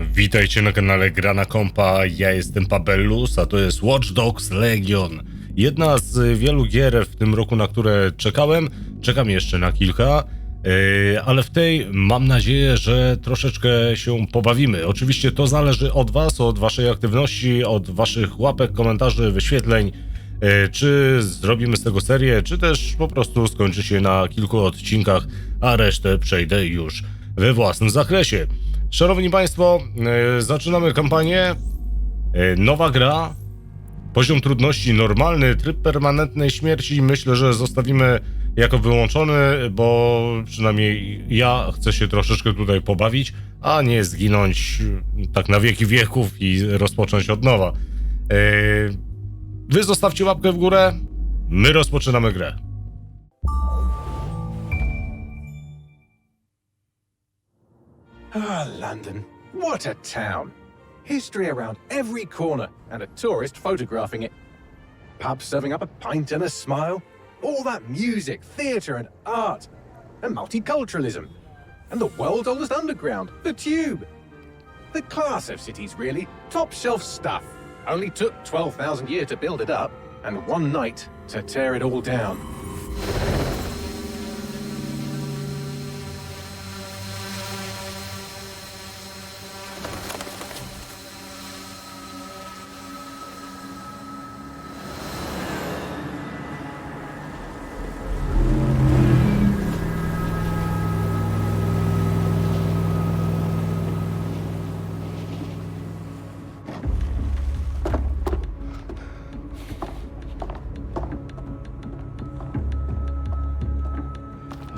Witajcie na kanale Grana Kompa, ja jestem Pabellus, a to jest Watch Dogs Legion. Jedna z wielu gier w tym roku, na które czekałem, czekam jeszcze na kilka, yy, ale w tej mam nadzieję, że troszeczkę się pobawimy. Oczywiście to zależy od was, od waszej aktywności, od waszych łapek, komentarzy, wyświetleń, yy, czy zrobimy z tego serię, czy też po prostu skończy się na kilku odcinkach, a resztę przejdę już we własnym zakresie. Szanowni Państwo, e, zaczynamy kampanię. E, nowa gra. Poziom trudności normalny, tryb permanentnej śmierci myślę, że zostawimy jako wyłączony, bo przynajmniej ja chcę się troszeczkę tutaj pobawić, a nie zginąć e, tak na wieki wieków i rozpocząć od nowa. Wy zostawcie łapkę w górę, my rozpoczynamy grę. Ah, London. What a town. History around every corner and a tourist photographing it. Pubs serving up a pint and a smile. All that music, theatre, and art. And multiculturalism. And the world's oldest underground, the Tube. The class of cities, really. Top shelf stuff. Only took 12,000 years to build it up, and one night to tear it all down.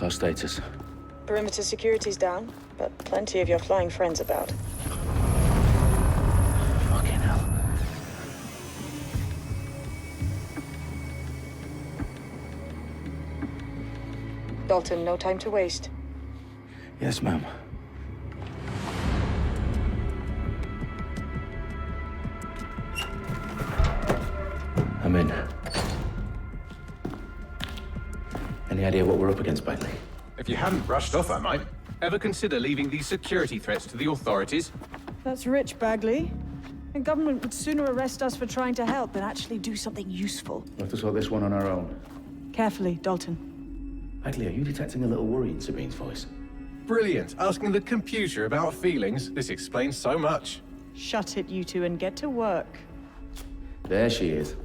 What's our status? Perimeter security's down, but plenty of your flying friends about. Fucking hell. Dalton, no time to waste. Yes, ma'am. We're up against, Bagley? If you hadn't brushed off, I might. Ever consider leaving these security threats to the authorities? That's rich, Bagley. The government would sooner arrest us for trying to help than actually do something useful. We'll have to sort this one on our own. Carefully, Dalton. Bagley, are you detecting a little worry in Sabine's voice? Brilliant. Asking the computer about feelings. This explains so much. Shut it, you two, and get to work. There she is.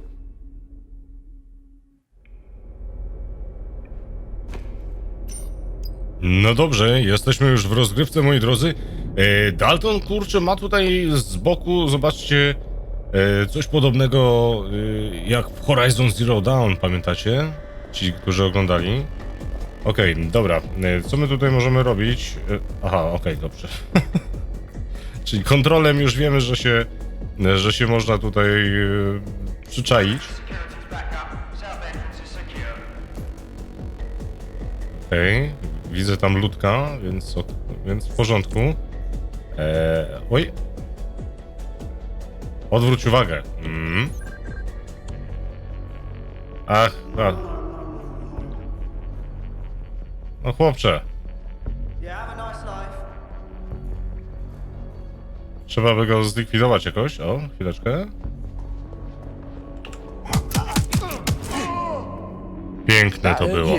No dobrze, jesteśmy już w rozgrywce, moi drodzy. E, Dalton, kurczę, ma tutaj z boku, zobaczcie, e, coś podobnego e, jak w Horizon Zero Dawn, pamiętacie? Ci, którzy oglądali. Okej, dobra, e, co my tutaj możemy robić? E, aha, okej, dobrze. Czyli kontrolem już wiemy, że się, że się można tutaj e, przyczaić. Okej, widzę tam ludka, więc, ok- więc w porządku. Eee, oj. Odwróć uwagę. Mm. Ach, a. No chłopcze, trzeba by go zlikwidować jakoś. O, chwileczkę. Piękne to było.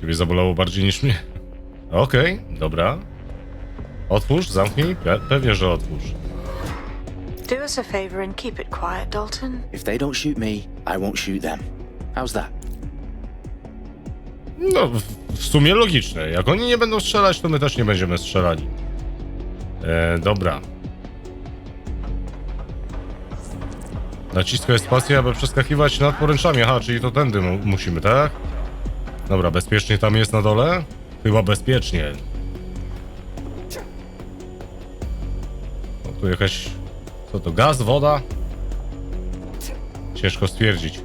Ciebie zabolało bardziej niż mnie. Okej, dobra. Otwórz, zamknij. Pe pewnie, że otwórz. Do us a favor and keep it quiet, Dalton. If they don't shoot me, I won't shoot them. How's that? No, w, w sumie logiczne. Jak oni nie będą strzelać, to my też nie będziemy strzelali. E, dobra. Naciskaj spację, aby przeskakiwać nad poręczami. Aha, czyli to tędy mu musimy, tak? Dobra, bezpiecznie tam jest na dole? Chyba bezpiecznie. O, tu jakaś... Co to, gaz, woda? Ciężko stwierdzić.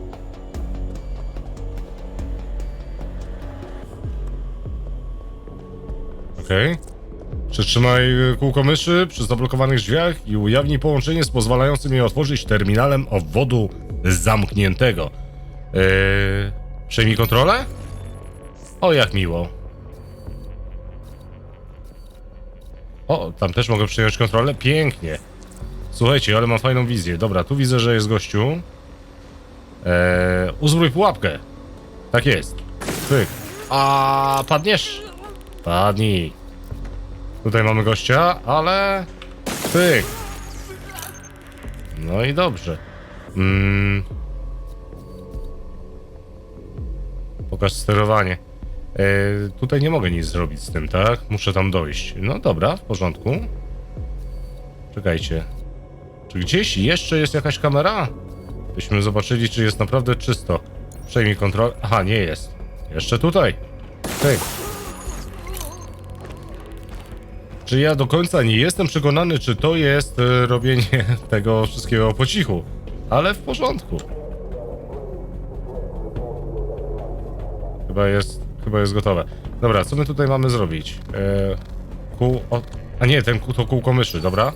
Okej. Przytrzymaj y, kółko myszy przy zablokowanych drzwiach i ujawnij połączenie z pozwalającym je otworzyć terminalem obwodu zamkniętego. Yy, przejmij kontrolę? O, jak miło. O, tam też mogę przyjąć kontrolę? Pięknie. Słuchajcie, ale mam fajną wizję. Dobra, tu widzę, że jest gościu. Eee, uzbrój pułapkę. Tak jest. Pyk. A padniesz? Padnij. Tutaj mamy gościa, ale... Pyk. No i dobrze. Mm. Pokaż sterowanie. E, tutaj nie mogę nic zrobić z tym, tak? Muszę tam dojść. No dobra, w porządku. Czekajcie. Czy gdzieś jeszcze jest jakaś kamera? Byśmy zobaczyli, czy jest naprawdę czysto. Przejmij kontrolę. Aha, nie jest. Jeszcze tutaj. Pyk. Czy ja do końca nie jestem przekonany, czy to jest e, robienie tego wszystkiego po cichu. Ale w porządku. Chyba jest, jest gotowe. Dobra, co my tutaj mamy zrobić? E, kół, o, a nie, ten to kółko myszy, dobra?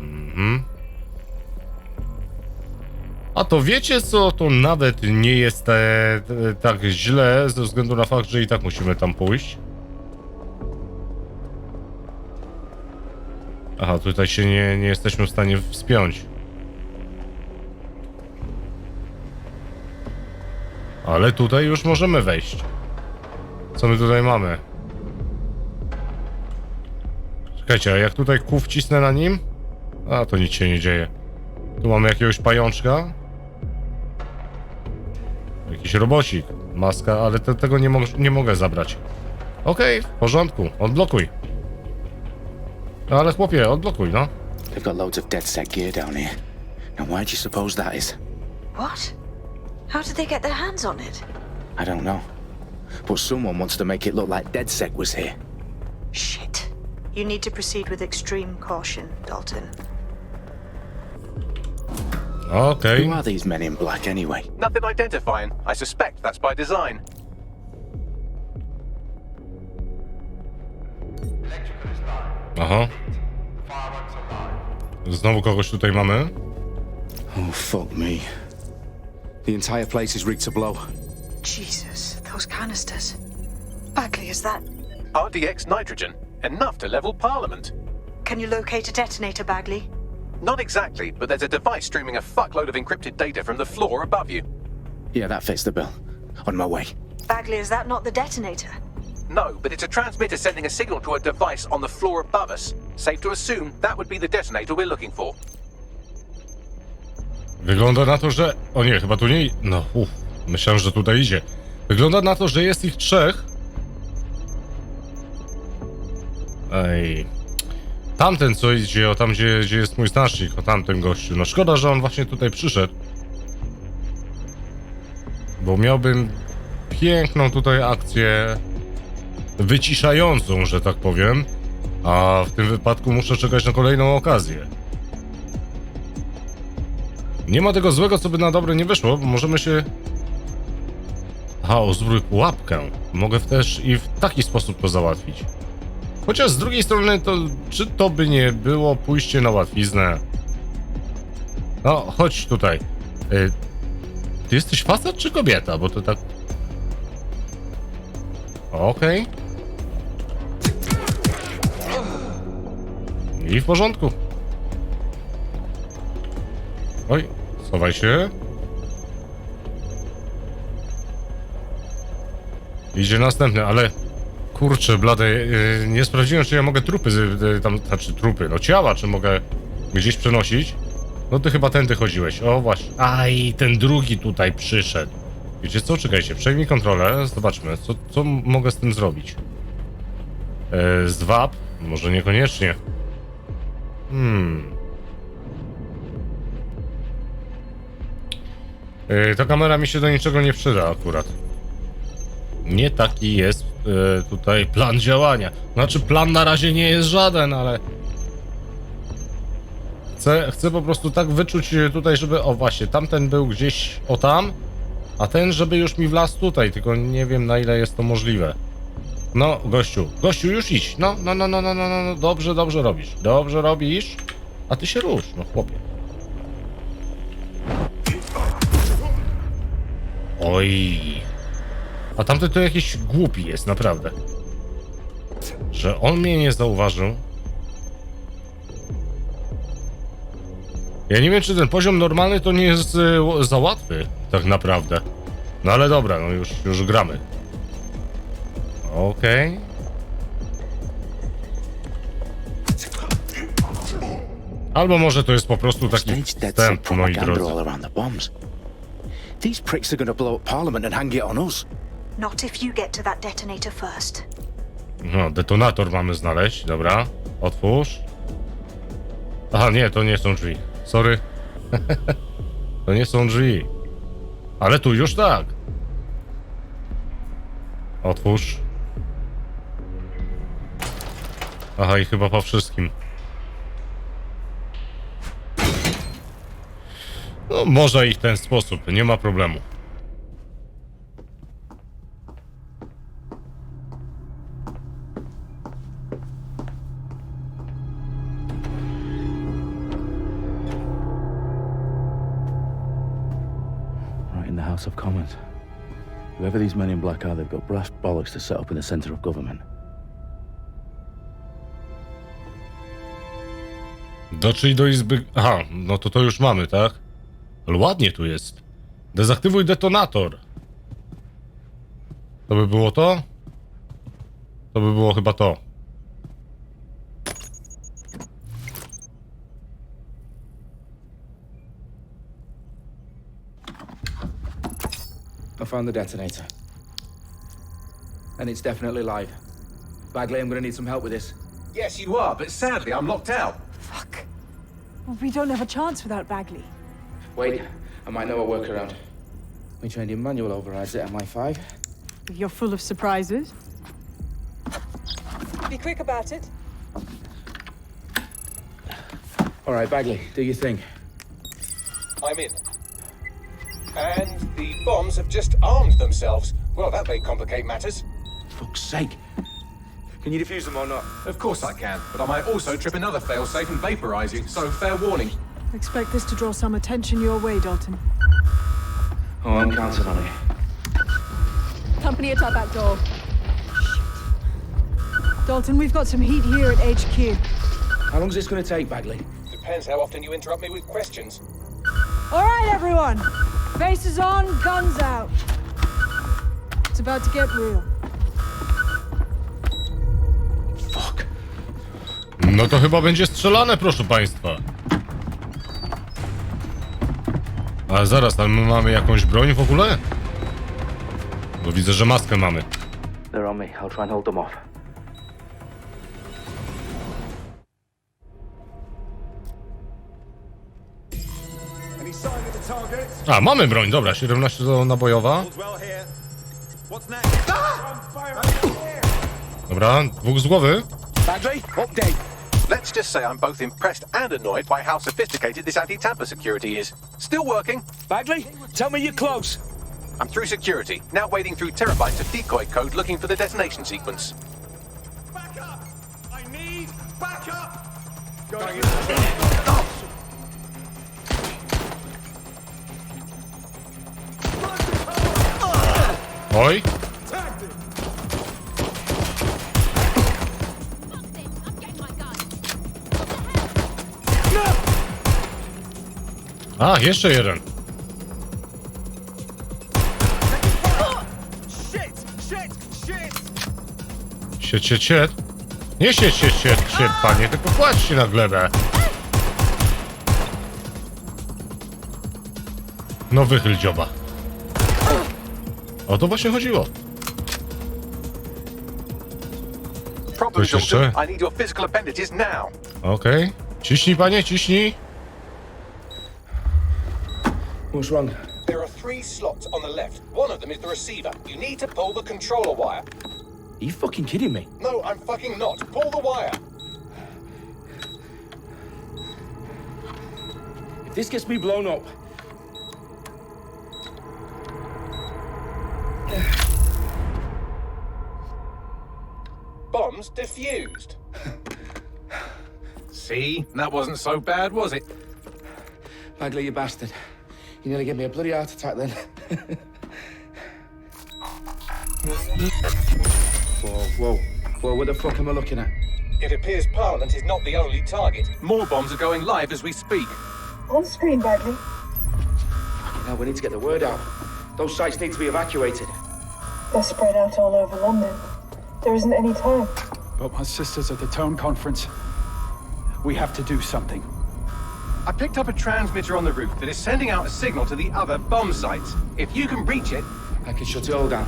Mhm. A to wiecie co, to nawet nie jest e, e, tak źle, ze względu na fakt, że i tak musimy tam pójść. Aha, tutaj się nie, nie jesteśmy w stanie wspiąć. Ale tutaj już możemy wejść. Co my tutaj mamy? Czekajcie, a jak tutaj kół wcisnę na nim? A, to nic się nie dzieje. Tu mamy jakiegoś pajączka. Jakiś robocik. Maska, ale te, tego nie, mo nie mogę zabrać. Okej, w porządku. Odblokuj. Ale chłopie, odblokuj, no. They've got loads of DedSec gear down here. Now, why do you suppose that is? What? How did they get their hands on it? I don't know. But someone wants to make it look like DedSec was here. Shit. You need to proceed with extreme caution, Dalton. Okay. Who are these men in black anyway? Nothing identifying. I suspect that's by design. Electrical is live. Aha. Fireworks are live. Znowu kogoś tutaj mamy. Oh, fuck me. The entire place is rigged to blow. Jesus, those canisters. Bagley, is that. RDX nitrogen. Enough to level Parliament. Can you locate a detonator, Bagley? Not exactly, but there's a device streaming a fuckload of encrypted data from the floor above you. Yeah, that fits the bill. On my way. Bagley, is that not the detonator? No, but it's a transmitter sending a signal to a device on the floor above us. Safe to assume that would be the detonator we're looking for. Wygląda na to, że... O nie, chyba tu nie... No, uff. Myślałem, że tutaj idzie. Wygląda na to, że jest ich trzech. Ej. Tamten co idzie, o tam gdzie, gdzie jest mój znacznik, o tamten gościu. No szkoda, że on właśnie tutaj przyszedł. Bo miałbym piękną tutaj akcję wyciszającą, że tak powiem. A w tym wypadku muszę czekać na kolejną okazję. Nie ma tego złego, co by na dobre nie wyszło, bo możemy się... Aha, uzbrój pułapkę. Mogę też i w taki sposób to załatwić. Chociaż z drugiej strony, to czy to by nie było pójście na łatwiznę? No, chodź tutaj. Y, ty jesteś facet czy kobieta? Bo to tak... Okej. I w porządku. Oj, schowaj się. Idzie następny, ale kurczę, blade, yy, nie sprawdziłem, czy ja mogę trupy, yy, tam, znaczy trupy, no ciała, czy mogę gdzieś przenosić. No ty chyba tędy chodziłeś, o właśnie. Aj, ten drugi tutaj przyszedł. Wiecie co, czekajcie, przejmij kontrolę, zobaczmy, co, co mogę z tym zrobić. Yy, zwab? Może niekoniecznie. Hmm. Yy, ta kamera mi się do niczego nie przyda akurat. Nie taki jest yy, tutaj plan działania. Znaczy, plan na razie nie jest żaden, ale. Chcę, chcę po prostu tak wyczuć yy, tutaj, żeby. O, właśnie, tamten był gdzieś o tam, a ten, żeby już mi wlazł tutaj, tylko nie wiem na ile jest to możliwe. No, gościu, gościu, już idź. No, no, no, no, no, no, no. dobrze, dobrze robisz. Dobrze robisz, a ty się rusz, no chłopie. Oj. A tamten to jakiś głupi jest, naprawdę. że on mnie nie zauważył. Ja nie wiem, czy ten poziom normalny to nie jest y, za łatwy, tak naprawdę. No ale dobra, no już, już gramy. Okej. Albo może to jest po prostu taki wstęp, moi drodzy. These pricks are going to blow up Parliament and hang it on us. Not if you get to that detonator first. No, detonator mamy znaleźć, dobra. Otwórz. Aha, nie, to nie są drzwi. Sorry. to nie są drzwi. Ale tu już tak. Otwórz. Aha, i chyba po wszystkim. No, może i w ten sposób, nie ma problemu. Right in the House of Commons. Whoever these men in black are, they've got brass bollocks to set up in the centre of government. Dotrzyj do izby. Aha, no to to już mamy, tak? Ale ładnie tu jest. Dezaktywuj detonator. To by było to? To by było chyba to. I found the detonator. And it's definitely live. Bagley, I'm gonna need some help with this. Yes, you are, but sadly, I'm locked out. Fuck. Well, we don't have a chance without Bagley. Wait, I might know a workaround. We trained in manual overrides at MI5. You're full of surprises. Be quick about it. All right, Bagley, do your thing. I'm in. And the bombs have just armed themselves. Well, that may complicate matters. For Fuck's sake. Can you defuse them or not? Of course I can, but I might also trip another failsafe and vaporize you, so fair warning. Expect this to draw some attention your way, Dalton. Oh, I'm counting on it. Company at our back door. Shit. Dalton, we've got some heat here at HQ. How long's this gonna take, Bagley? Depends how often you interrupt me with questions. All right, everyone. Faces on, guns out. It's about to get real. Fuck. No to chyba będzie strzelane, proszę państwa. Ale zaraz, ale my mamy jakąś broń w ogóle? Bo widzę, że maskę mamy. They're on me. I'll try and hold them off. A, mamy broń, dobra, 17 to nabojowa. Dobra, dwóch z głowy. Update. Let's just say I'm both impressed and annoyed by how sophisticated this anti-tamper security is. Still working. Bagley, tell me you're close. I'm through security, now wading through terabytes of decoy code looking for the detonation sequence. Back up! I need backup! Oj. A, jeszcze jeden. Shit! Shit! Shit! Siet, siet, siet. Nie siet, siet, siet, siet, panie, tylko kładź się na glebę. No wychyl dzioba. O to właśnie chodziło. Coś jeszcze? Okej. Ciśnij, panie, ciśnij. What's wrong? There are three slots on the left. One of them is the receiver. You need to pull the controller wire. Are you fucking kidding me? No, I'm fucking not. Pull the wire. If this gets me blown up, Bombs defused. See? That wasn't so bad, was it? Bagley, you bastard. You nearly gave me a bloody heart attack then. whoa, whoa. Well, what the fuck am I looking at? It appears Parliament is not the only target. More bombs are going live as we speak. On screen, Bagley. Now we need to get the word out. Those sites need to be evacuated. They're spread out all over London. There isn't any time. But my sister's at the tone conference. We have to do something. I picked up a transmitter on the roof that is sending out a signal to the other bomb sites. If you can reach it, I can shut it all down.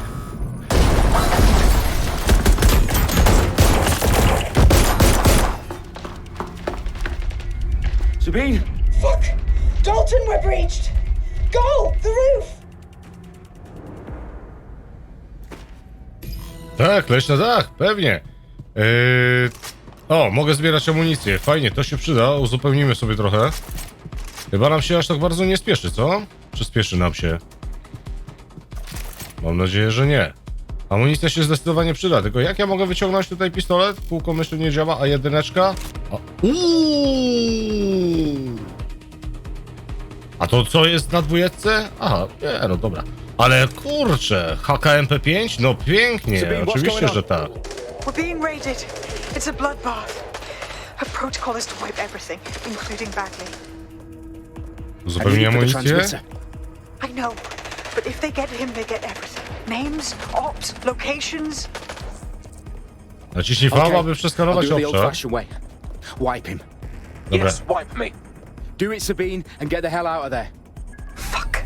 Sabine! Fuck! Dalton, we're breached! Go! The roof! Tak, leć na dach, pewnie. Yy... O, mogę zbierać amunicję. Fajnie, to się przyda. Uzupełnimy sobie trochę. Chyba nam się aż tak bardzo nie spieszy, co? Czy spieszy nam się? Mam nadzieję, że nie. Amunicja się zdecydowanie przyda, tylko jak ja mogę wyciągnąć tutaj pistolet? Kółko myszy nie działa, a jedyneczka? A, Uuu! a to co jest na dwójeczce? Aha, nie, no dobra. Ale kurczę, HKMP5? No pięknie, oczywiście, że tak. We're being raided. It's a bloodbath. Our protocol is to wipe everything, including Bagley. Zupełnie I need to put amunicję? I know, but if they get him, they get everything. Names, ops, locations. Naciśnij V, Okay, aby I'll przeskanować do the obszar. old-fashioned way. Wipe him. Dobra, yes, wipe me. Do it, Sabine, and get the hell out of there. Fuck.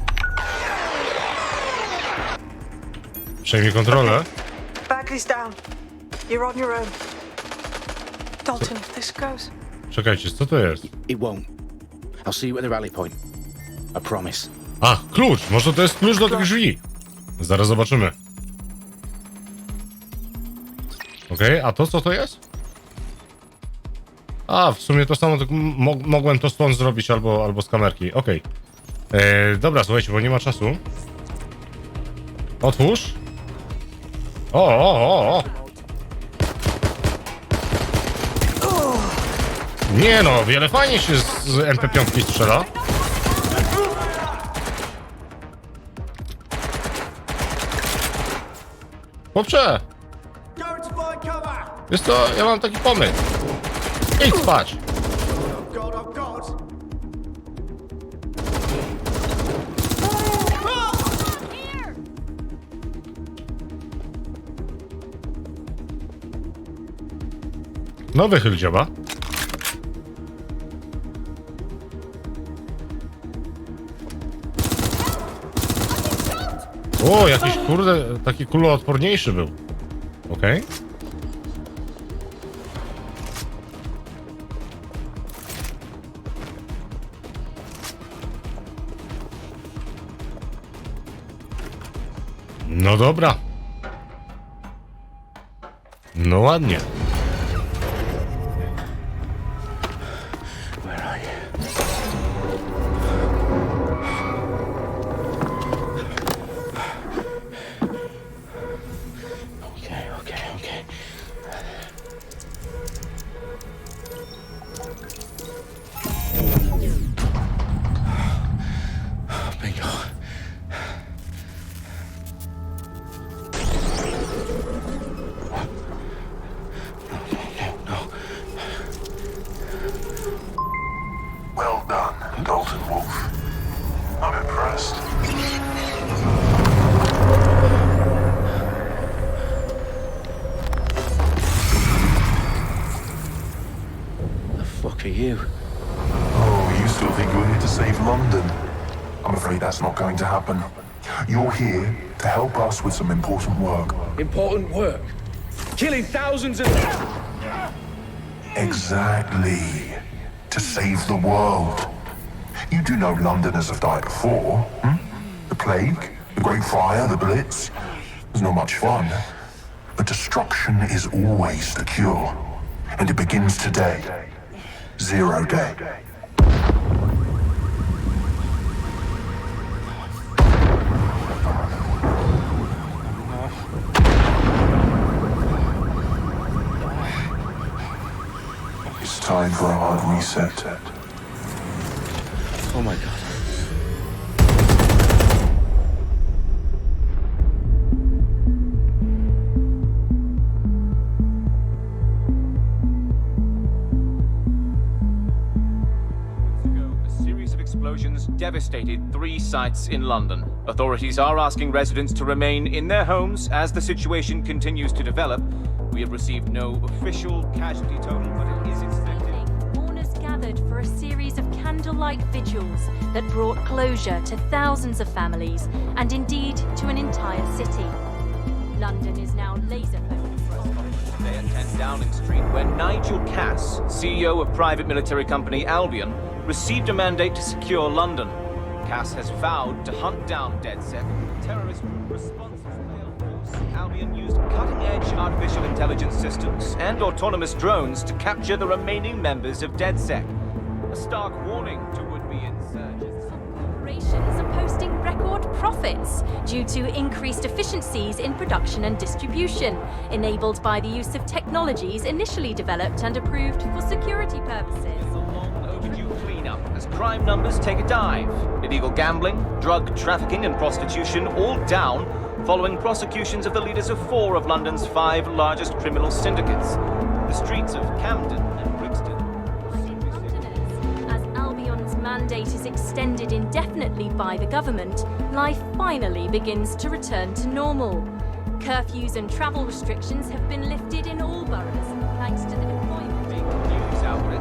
przejmij kontrolę. Bagley's down. You're on your own. Dalton, if this goes. Czekajcie, co to jest? It won't. I'll see you at the rally point. I promise. A, klucz! Może to jest klucz do tych drzwi. Zaraz zobaczymy. Okej, a to co to jest? A, w sumie to samo, tylko mo mogłem to stąd zrobić albo, albo z kamerki. Okej. E, Dobra, słuchajcie, bo nie ma czasu. Otwórz. O, o, o, o. Nie no, wiele fajnie się z, z MP5 strzela. Chłopcze! Wiesz co, ja mam taki pomysł. Idź spać! No wychyl dzioba. O, jakiś kurde, taki kuloodporniejszy był. Okej. No dobra. No ładnie. Fuck are you? Oh, you still think you're here to save London? I'm afraid that's not going to happen. You're here to help us with some important work. Important work. Killing thousands of. Exactly. To save the world. You do know Londoners have died before, hmm? The plague, the Great Fire, the Blitz. It's not much fun. But destruction is always the cure. And it begins today. Zero day. It's time for a hard reset. Oh my god. Devastated three sites in London. Authorities are asking residents to remain in their homes as the situation continues to develop. We have received no official casualty total, but it is expected. Mourners gathered for a series of candlelight vigils that brought closure to thousands of families and indeed to an entire city. London is now laser focused. Today at 10 Downing Street, where Nigel Cass, CEO of private military company Albion, received a mandate to secure London. Cass has vowed to hunt down DedSec, terrorist responses. Albion used cutting-edge artificial intelligence systems and autonomous drones to capture the remaining members of DedSec. A stark warning to would-be insurgents. Some corporations are posting record profits due to increased efficiencies in production and distribution, enabled by the use of technologies initially developed and approved for security purposes. As crime numbers take a dive. Illegal gambling, drug trafficking, and prostitution all down following prosecutions of the leaders of four of London's five largest criminal syndicates. The streets of Camden and Brixton. As Albion's mandate is extended indefinitely by the government, life finally begins to return to normal. Curfews and travel restrictions have been lifted in all boroughs, thanks to the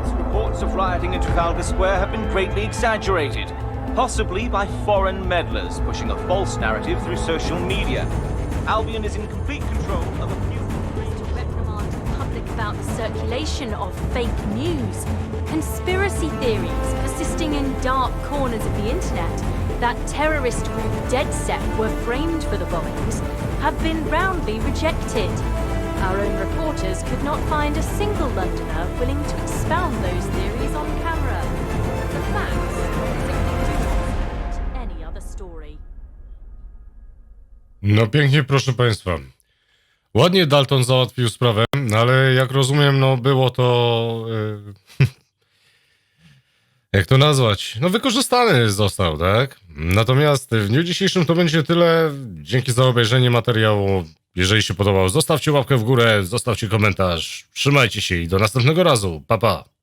outlets, reports of rioting in Trafalgar Square have been greatly exaggerated, possibly by foreign meddlers pushing a false narrative through social media. Albion is in complete control of a few. to reprimand the public about the circulation of fake news, conspiracy theories persisting in dark corners of the internet that terrorist group DedSec were framed for the bombings have been roundly rejected. Our own reporters could not find a single Londoner willing to expound those theories on camera. The facts any other story. No pięknie, proszę Państwa. Ładnie Dalton załatwił sprawę, no ale jak rozumiem, no było to. e, jak to nazwać? No wykorzystany został, tak? Natomiast w dniu dzisiejszym to będzie tyle. Dzięki za obejrzenie materiału. Jeżeli się podobał, zostawcie łapkę w górę, zostawcie komentarz. Trzymajcie się i do następnego razu. Pa pa.